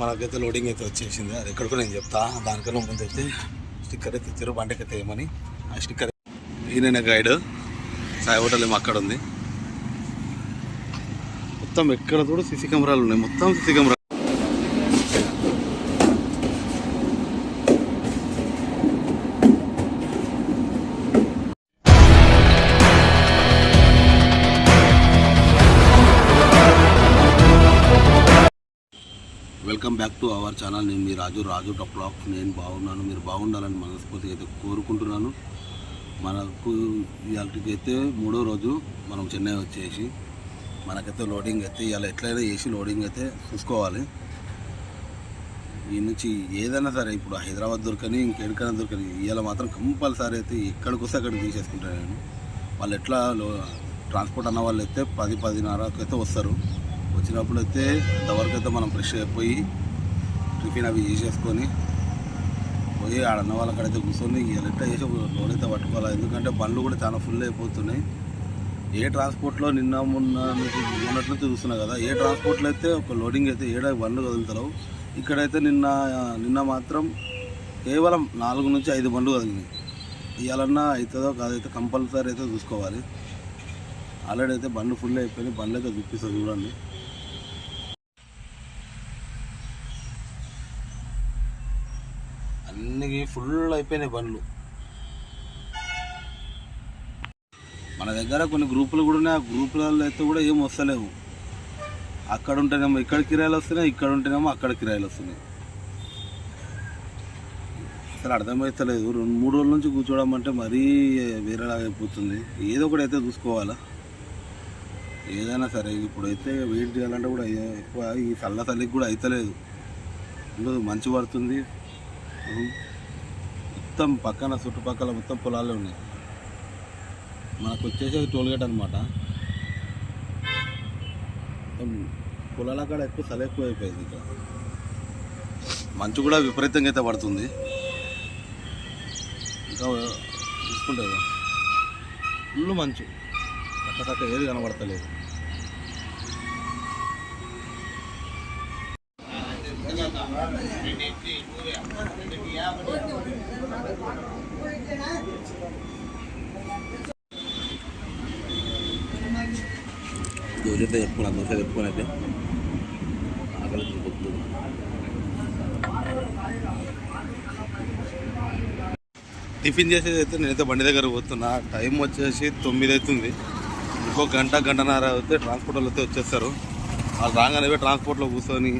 మనకైతే లోడింగ్ అయితే వచ్చేసింది. అది ఎక్కడికో నేను చెప్తా. దానికన్నా ముందు అయితే స్టిక్కర్ అయితే ఇచ్చారు బండికి అయితే ఏమని ఆ స్టిక్కర్ ఈయన గైడ్ సాయి హోటల్ ఏమో అక్కడ ఉంది. మొత్తం ఎక్కడ కూడా సీసీ కెమెరాలు ఉన్నాయి. మొత్తం CC camera welcome back to our channel నేను మీ రాజు రాజు టాప్ బ్లాక్ నేను బాగున్నాను. మీరు బాగుండాలని మనస్ఫూర్తిగా అయితే కోరుకుంటున్నాను. మనకు ఇవాళకి అయితే మూడో రోజు మనం చెన్నై వచ్చేసి మనకైతే లోడింగ్ అయితే ఇవాళ ఎట్లయినా చేసి లోడింగ్ అయితే చూసుకోవాలి. ఈ నుంచి ఏదైనా సరే ఇప్పుడు హైదరాబాద్ దొరకని ఇంకెక్కడికైనా దొరకని ఇవాళ మాత్రం కంపల్సరీ అయితే ఎక్కడికి వస్తే అక్కడికి తీసేసుకుంటాను నేను. వాళ్ళు ఎట్లా లో ట్రాన్స్పోర్ట్ అన్న వాళ్ళు అయితే పది పదిన్నరకు అయితే వస్తారు. వచ్చినప్పుడు అయితే అంతవరకు అయితే మనం ఫ్రెష్ అయిపోయి టిఫిన్ అవి చేసేసుకొని పోయి ఆడన్న వాళ్ళ అక్కడైతే కూర్చొని ఇవాళ చేసి లోన్ అయితే పట్టుకోవాలి? ఎందుకంటే బండ్లు కూడా చాలా ఫుల్ అయిపోతున్నాయి. ఏ ట్రాన్స్పోర్ట్లో నిన్న మొన్న మీకు మొన్నట్లయితే చూస్తున్నా కదా ఏ ట్రాన్స్పోర్ట్లో అయితే ఒక లోడింగ్ అయితే ఏడా బండ్లు కదులుతారు ఇక్కడైతే నిన్న నిన్న మాత్రం కేవలం నాలుగు నుంచి ఐదు బండ్లు కదిలినాయి. ఇవ్వాలన్నా అవుతుందో కాదైతే కంపల్సరీ అయితే చూసుకోవాలి. ఆల్రెడీ అయితే బండ్లు ఫుల్ అయిపోయినాయి. బండ్లు అయితే చూపిస్తుంది చూడండి. అన్నీ ఫుల్ అయిపోయినాయి బండ్లు. మన దగ్గర కొన్ని గ్రూపులు కూడా ఉన్నాయి. ఆ గ్రూపులలో అయితే కూడా ఏం వస్తలేవు. అక్కడ ఉంటేనేమో ఇక్కడ కిరాయిలు వస్తున్నాయి ఇక్కడ ఉంటేనేమో అక్కడ కిరాయిలు వస్తున్నాయి. అసలు అర్థమవుతలేదు రెండు మూడు రోజుల నుంచి కూర్చోవడం అంటే మరీ వేరేలాగా అయిపోతుంది. ఏదో ఒకటి అయితే చూసుకోవాలా? ఏదైనా సరే ఇప్పుడైతే వెయిట్ చేయాలంటే కూడా ఎక్కువ ఈ చల్ల చలికి కూడా అవుతలేదు ఉండదు మంచు పడుతుంది. మొత్తం పక్కన చుట్టుపక్కల మొత్తం పొలాలే ఉన్నాయి. మనకు వచ్చేసేది టోల్గేట్ అనమాట పొలాల కాడ ఎక్కువ చలి ఎక్కువ అయిపోయింది ఇక్కడ. మంచు కూడా విపరీతంగా అయితే పడుతుంది. ఇంకా చూసుకుంటే ఫుల్ మంచు. తక్క తక్క ఏది కనబడతలేదు. దోశ చెప్పుకున్నా దోశ చెప్పుకొని అయితే ఆకలి చూపుతుంది టిఫిన్ చేసేది అయితే నేనైతే బండి దగ్గర పోతున్నా. టైం వచ్చేసి తొమ్మిది అవుతుంది. ఇంకో గంట గంటన్నర అయితే ట్రాన్స్పోర్ట్ వాళ్ళు అయితే వచ్చేస్తారు. వాళ్ళు రాగానే ట్రాన్స్పోర్ట్లో కూర్చొని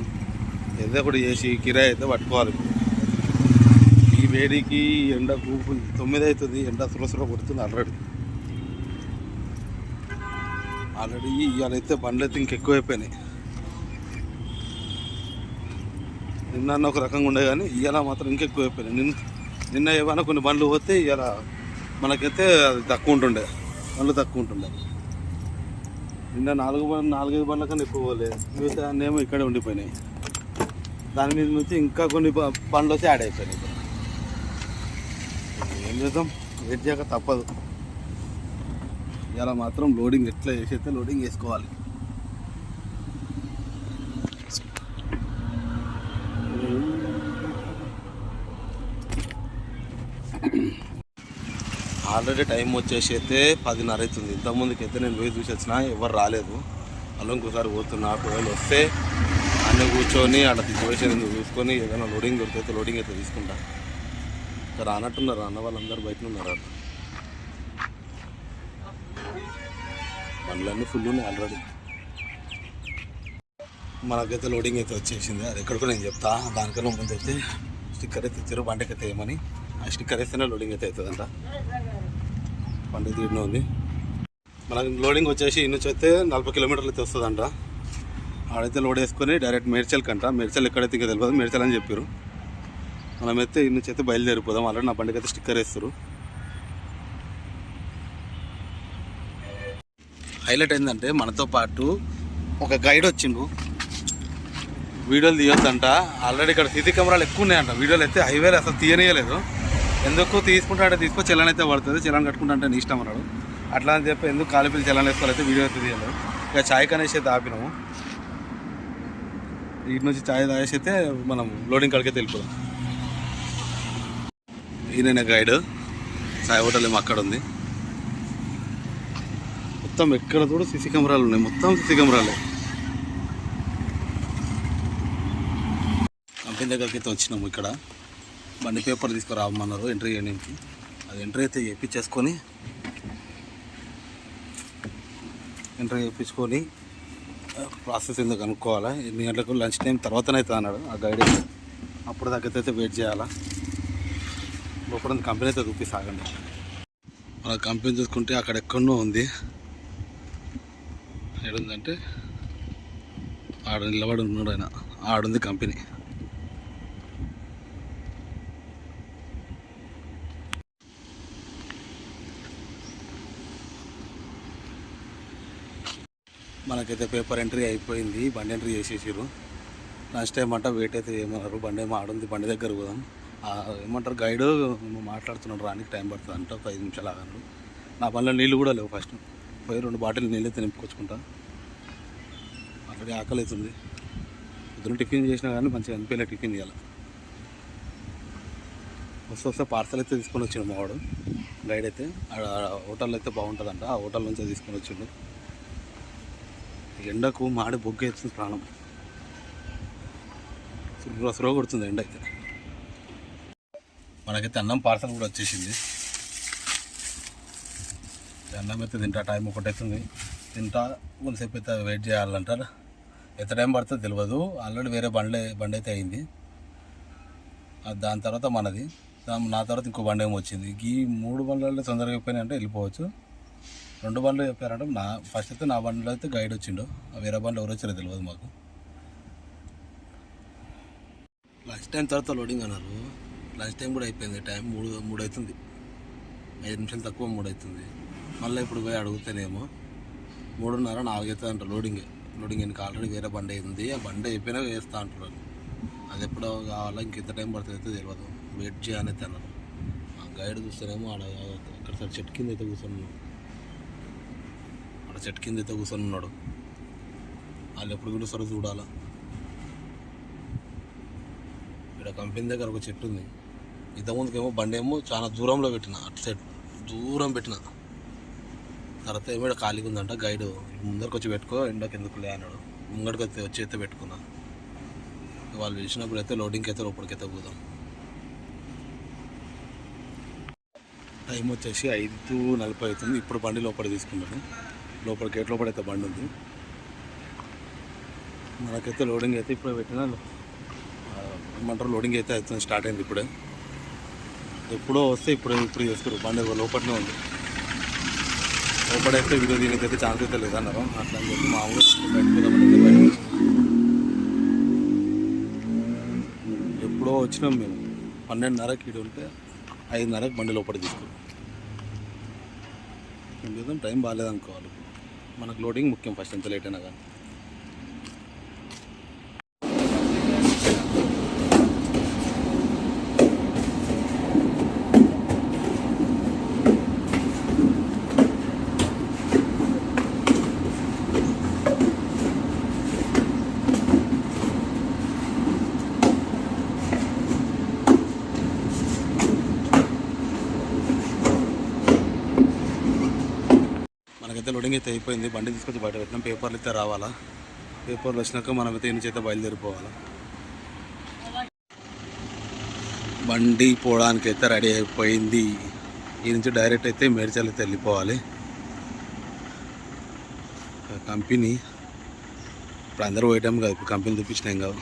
ఏదో ఒకటి చేసి కిరాయి అయితే పట్టుకోవాలి. వేడికి ఎండకు తొమ్మిది అవుతుంది ఎండ సురసుర కొడుతుంది ఆల్రెడీ ఆల్రెడీ ఇవాళ అయితే ఇంకెక్కువైపోయినాయి. నిన్న ఒక రకంగా ఉండే కానీ ఇవాళ మాత్రం ఇంకెక్కువ అయిపోయినాయి నిన్న నిన్న ఏమైనా కొన్ని బండ్లు పోతే ఇవాళ మనకైతే అది తక్కువ ఉంటుండే. బండ్లు తక్కువ ఉంటుండే. నిన్న నాలుగు బండ్లు నాలుగైదు బండ్ల కన్నా ఎక్కువ పోలే. మిగతా అన్నీ ఏమో ఇక్కడే ఉండిపోయినాయి. దాని మీద నుంచి ఇంకా కొన్ని బండ్లు వచ్చి యాడ్ అయిపోయినాయి. ఏం చేద్దాం? వెయిట్ చేయక తప్పదు. ఇలా మాత్రం లోడింగ్ ఎట్లా చేసైతే లోడింగ్ వేసుకోవాలి ఆల్రెడీ టైం వచ్చేసి అయితే పదిన్నర అవుతుంది. ఇంతకుముందుకి అయితే నేను పోయి చూసి వచ్చినా ఎవరు రాలేదు. అలా ఇంకోసారి పోతున్నా ఒకవేళ వస్తే అన్నీ కూర్చొని అక్కడ సిచ్యువేషన్ చూసుకొని ఏదైనా లోడింగ్ దొరికితే లోడింగ్ అయితే తీసుకుంటా. రానట్టున్నారు. అన్న వాళ్ళందరూ బయట ఉన్నారు అక్కడ బండ్లన్నీ ఫుల్ ఉన్నాయి ఆల్రెడీ మనకైతే లోడింగ్ అయితే వచ్చేసింది. అది ఎక్కడికో నేను చెప్తా. దానికన్నా ముందు అయితే స్టిక్కర్ అయితే ఇచ్చారు బండికి అయితే ఏమని ఆ స్టిక్కర్ వేస్తేనే లోడింగ్ అయితే అవుతుందంట. బండి తీయడం ఉంది. మనకి లోడింగ్ వచ్చేసి ఇన్ని అయితే నలభై కిలోమీటర్లు అయితే వస్తుందంట. ఆడైతే లోడ్ వేసుకొని డైరెక్ట్ మేడ్చల్కి అంట. మేడ్చల్ ఎక్కడైతే ఇంకా తెలియదు మేడ్చల్ అని చెప్పారు మనమైతే ఇన్ని నుంచి అయితే బయలుదేరిపోదాం. ఆల్రెడీ నా బండికి అయితే స్టిక్కర్ వేస్తారు. హైలైట్ ఏంటంటే మనతో పాటు ఒక గైడ్ వచ్చిండు. వీడియోలు తీయొద్దంట. ఆల్రెడీ ఇక్కడ సీసీ కెమెరాలు ఎక్కువ ఉన్నాయంట. వీడియోలు అయితే హైవేలు అసలు తీయనియలేదు ఎందుకు తీసుకుంటాడే తీసుకో చలాన్ అయితే పడుతుంది. చలాన్ కట్టుకుంటా అంటే నీ ఇష్టం అన్నాడు. అట్లా అని చెప్పి ఎందుకు కాలిపిల్లి పిల్లి వేసుకోవాలైతే వేసుకోవాలి అయితే వీడియో అయితే తీయలేదు. ఇక చాయ్ కనేసి అయితే ఆపినాము. ఇటు నుంచి ఛాయ్ తాగేసి అయితే మనం లోడింగ్ కాడికి వెళ్ళిపోదాం. ఈయన గైడ్. సాయి హోటల్ ఏమో అక్కడ ఉంది. మొత్తం ఎక్కడ కూడా సీసీ కెమెరాలు ఉన్నాయి. మొత్తం సిసి కెమెరాలే. కంపెనీ దగ్గరికి అయితే వచ్చినాము ఇక్కడ. బండి పేపర్ తీసుకురామన్నారు ఎంట్రీ చేయడానికి. అది ఎంట్రీ అయితే చేయించేసుకొని ఎంట్రీ చేయించుకొని ప్రాసెస్ ఎందుకు కనుక్కోవాలా. ఎన్ని గంటలకు లంచ్ టైం తర్వాతనే అవుతుంది అన్నాడు ఆ గైడ్. అప్పుడు దగ్గర అయితే వెయిట్ చేయాలా. లోపల కంపెనీ అయితే చూపిస్తాగండి మన కంపెనీ చూసుకుంటే అక్కడ ఎక్కడో ఉంది. ఏడుందంటే ఆడ నిలబడి ఉన్నాడు ఆయన. ఆడుంది కంపెనీ. మనకైతే పేపర్ ఎంట్రీ అయిపోయింది. బండి ఎంట్రీ చేసేసారు లాస్ట్ టైం అంట వెయిట్ అయితే ఏమన్నారు. బండి ఏమో ఆడుంది. బండి దగ్గర పోదాం. ఏమంటారు గైడ్ మాట్లాడుతున్నాడు రానికి టైం పడుతుంది అంట ఒక ఐదు నిమిషాలు ఆగన్నాడు నా పనిలో నీళ్ళు కూడా లేవు ఫస్ట్. పోయి రెండు బాటిల్ నీళ్ళు అయితే నింపుకొచ్చుకుంటా. ఆల్రెడీ ఆకలి అవుతుంది పొద్దున టిఫిన్ చేసినా కానీ మంచిగా అనిపించలే టిఫిన్ చేయాలి వస్తే వస్తే పార్సల్ అయితే తీసుకొని వచ్చిండు మావాడు గైడ్ అయితే ఆడ హోటల్ అయితే బాగుంటుందంట. ఆ హోటల్ నుంచి తీసుకొని వచ్చిండు. ఎండకు మాడి బొగ్గు ఎత్తుంది ప్రాణం. సుర్ర కొడుతుంది ఎండ అయితే. మనకైతే అన్నం పార్సల్ కూడా వచ్చేసింది. అన్నం అయితే తింటా టైం ఒకటి అవుతుంది తింటా కొంతసేపు అయితే వెయిట్ చేయాలంటారు. ఎంత టైం పడుతుందో తెలియదు ఆల్రెడీ వేరే బండి బండి అయితే అయింది దాని తర్వాత మనది. నా తర్వాత ఇంకో బండి ఏమో వచ్చింది. ఈ మూడు బండ్లలో తొందరగా అయిపోయినాయి అంటే వెళ్ళిపోవచ్చు. రెండు బండ్లు చెప్పారంటే నా ఫస్ట్ అయితే నా బండిలో అయితే గైడ్ వచ్చిండు. వేరే బండ్లు ఎవరు వచ్చారో తెలియదు మాకు. లంచ్ టైం తర్వాత లోడింగ్ అన్నారు. లంచ్ టైం కూడా అయిపోయింది టైం మూడు మూడు అవుతుంది ఐదు నిమిషాలు తక్కువ మూడు అవుతుంది మళ్ళీ ఇప్పుడు పోయి అడుగుతానేమో మూడున్నర నాలుగు అవుతుంది అంట లోడింగ్. లోడింగ్ ఇంకా ఆల్రెడీ వేరే బండి అయింది. ఆ బండి అయిపోయినా వేస్తా అంటున్నారు. అది ఎప్పుడో కావాలా? ఇంకెంత టైం పడుతుంది అయితే తెలియదు వెయిట్ చేయని అన్నారు. ఆ గైడ్ చూస్తేనేమో ఆడ అక్కడ సార్ చెట్టు కింద అయితే కూర్చొని ఆడ చెట్టు కింద అయితే కూర్చొని ఉన్నాడు. వాళ్ళు ఎప్పుడు పిలుస్తారో చూడాలా? ఇక్కడ కంపెనీ దగ్గర ఒక చెట్టు ఉంది. ఇంతకుముందుకేమో బండి ఏమో చాలా దూరంలో పెట్టిన అటు సైడ్ దూరం పెట్టిన. తర్వాత ఏమో ఖాళీగా ఉందంట గైడ్ ముందరికి వచ్చి పెట్టుకో ఎండకి ఎందుకులే అన్నాడు. ముంగడికి అయితే వచ్చి అయితే పెట్టుకున్నా. వాళ్ళు పిలిచినప్పుడు అయితే లోడింగ్కి అయితే లోపలికి అయితే పోదాం. టైం వచ్చేసి ఐదు నలభై అవుతుంది. ఇప్పుడు బండి లోపల తీసుకున్నాను లోపల గేట్ లోపల అయితే బండి ఉంది. మనకైతే లోడింగ్ అయితే ఇప్పుడే పెట్టిన. ఏమంటారు? లోడింగ్ అయితే అవుతుంది స్టార్ట్ అయింది ఇప్పుడే. ఎప్పుడో వస్తే ఇప్పుడు ఇప్పుడు చేస్తారు బండి లోపలనే ఉంది. లోపలైతే వీడియో దీనికైతే ఛాన్స్ అయితే లేదన్నారు. అట్లా అని చెప్పి మామూలుగా బయటకు ఎప్పుడో వచ్చినాం మేము. పన్నెండున్నరకి ఇటు ఉంటే ఐదున్నరకి బండి లోపల తీసుకున్నాం. ఏం చేద్దాం? టైం బాగాలేదనుకోవాలి మనకు లోడింగ్ ముఖ్యం ఫస్ట్ ఎంత లేట్ అయినా కానీ. మనకైతే అయితే అయిపోయింది. బండి తీసుకొచ్చి బయట పెట్టినాం. పేపర్లు అయితే రావాలా? పేపర్లు వచ్చినాక మనం అయితే ఇంటి చేత బయలుదేరిపోవాలా? బండి పోవడానికి అయితే రెడీ అయిపోయింది. ఈ నుంచి డైరెక్ట్ అయితే మేడ్చల్ అయితే వెళ్ళిపోవాలి. కంపెనీ. ఇప్పుడు అందరూ పోయటం కాదు. ఇప్పుడు కంపెనీ చూపించినాం కాదు